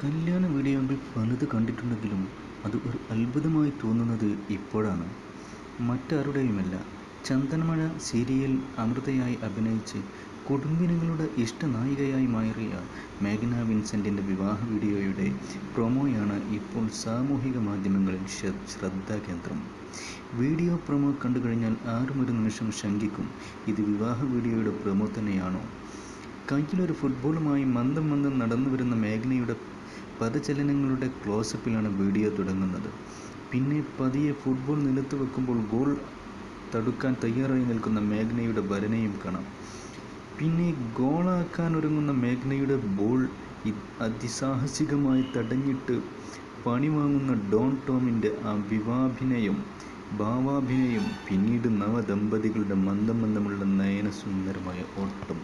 കല്യാണ വീഡിയോകൾ പലത് കണ്ടിട്ടുണ്ടെങ്കിലും അത് ഒരു അത്ഭുതമായി തോന്നുന്നത് ഇപ്പോഴാണ്. മറ്റാരുടെയുമല്ല. ചന്ദനമഴ സീരിയൽ അമൃതയായി അഭിനയിച്ച് കുടുംബിനികളുടെ ഇഷ്ടനായികയായി മാറിയ മേഘന വിൻസെന്റിന്റെ വിവാഹ വീഡിയോയുടെ പ്രൊമോയാണ് ഇപ്പോൾ സാമൂഹിക മാധ്യമങ്ങളിൽ ശ്രദ്ധാകേന്ദ്രം വീഡിയോ പ്രൊമോ കണ്ടു കഴിഞ്ഞാൽ ആരും ഒരു നിമിഷം ശങ്കിക്കും. ഇത് വിവാഹ വീഡിയോയുടെ പ്രൊമോ തന്നെയാണോ? കയ്യിലൊരു ഫുട്ബോളുമായി മന്ദം മന്ദം നടന്നു വരുന്ന മേഘനയുടെ പദചലനങ്ങളുടെ ക്ലോസപ്പിലാണ് വീഡിയോ തുടങ്ങുന്നത്. പിന്നെ പതിയെ ഫുട്ബോൾ നിലത്ത് വെക്കുമ്പോൾ ഗോൾ തടുക്കാൻ തയ്യാറായി നിൽക്കുന്ന മേഘ്നയുടെ ഭരണയും കാണാം. പിന്നെ ഗോളാക്കാൻ ഒരുങ്ങുന്ന മേഘ്നയുടെ ബോൾ അതിസാഹസികമായി തടഞ്ഞിട്ട് പണി വാങ്ങുന്ന ഡോൺ ടോമിന്റെ ആ വിവാഭിനയം ഭാവാഭിനയം പിന്നീട് നവദമ്പതികളുടെ മന്ദമന്ദമുള്ള നയനസുന്ദരമായ ഓട്ടം.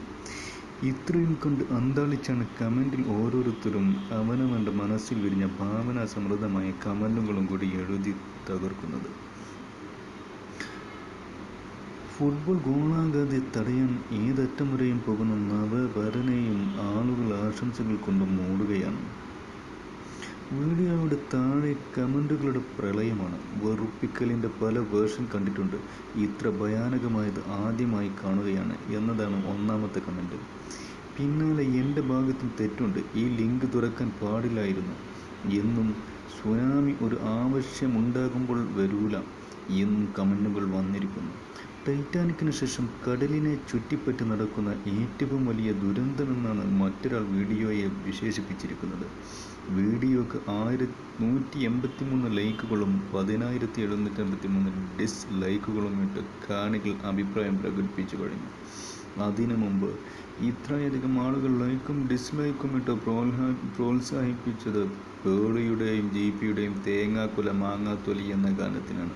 ഇത്രയും കണ്ട് അന്താളിച്ചാണ് കമന്റിൽ ഓരോരുത്തരും അവനവന്റെ മനസ്സിൽ വിരിഞ്ഞ ഭാവനാ സമൃദ്ധമായ കമന്റുകളും കൂടി എഴുതി തകർക്കുന്നത്. ഫുട്ബോൾ ഗോളാകാതെ തടയാൻ ഏതറ്റം വരെയും പോകുന്ന നവവരനെയും ആളുകൾ ആശംസകൾ കൊണ്ട് മൂടുകയാണ്. വീഡിയോയുടെ താഴെ കമന്റുകളുടെ പ്രളയമാണ്. വെറുപ്പിക്കലിന്റെ പല വേർഷൻ കണ്ടിട്ടുണ്ട്. ഇത്ര ഭയാനകമായത് ആദ്യമായി കാണുകയാണ് എന്നതാണ് ഒന്നാമത്തെ കമന്റ് പിന്നാലെ എന്റെ ഭാഗത്തും തെറ്റുണ്ട്. ഈ ലിങ്ക് തുറക്കാൻ പാടില്ലായിരുന്നു. എന്നും സുനാമി ഒരു ആവശ്യമുണ്ടാകുമ്പോൾ വരൂല എന്നും കമന്റുകൾ വന്നിരിക്കുന്നു. ടൈറ്റാനിക്കിന് ശേഷം കടലിനെ ചുറ്റിപ്പറ്റി നടക്കുന്ന ഏറ്റവും വലിയ ദുരന്തമെന്നാണ് മറ്റൊരാൾ വീഡിയോയെ വിശേഷിപ്പിച്ചിരിക്കുന്നത്. വീഡിയോക്ക് ആയിരത്തി നൂറ്റി എൺപത്തി മൂന്ന് ലൈക്കുകളും പതിനായിരത്തി എഴുന്നൂറ്റി അമ്പത്തി മൂന്ന് ഡിസ് ലൈക്കുകളും ഇട്ട് കാണികൾ അഭിപ്രായം പ്രകടിപ്പിച്ചു കഴിഞ്ഞു. അതിനു മുമ്പ് ഇത്രയധികം ആളുകൾ ലൈക്കും ഡിസ്ലൈക്കും ഇട്ട് പ്രോത്സാ പ്രോത്സാഹിപ്പിച്ചത് പേളിയുടെയും ജി പിയുടെയും തേങ്ങാക്കുല മാങ്ങാത്തൊലി എന്ന ഗാനത്തിനാണ്.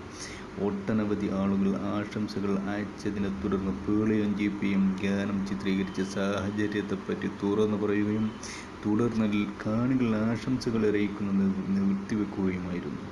ഒട്ടനവധി ആളുകൾ ആശംസകൾ അയച്ചതിനെ തുടർന്ന് പേളിയും ജീപ്പിയും ഗാനം ചിത്രീകരിച്ച സാഹചര്യത്തെപ്പറ്റി തുറന്നു പറയുകയും തുടർന്ന് കാണികൾ ആശംസകൾ അറിയിക്കുന്നത് നിർത്തിവെക്കുകയുമായിരുന്നു.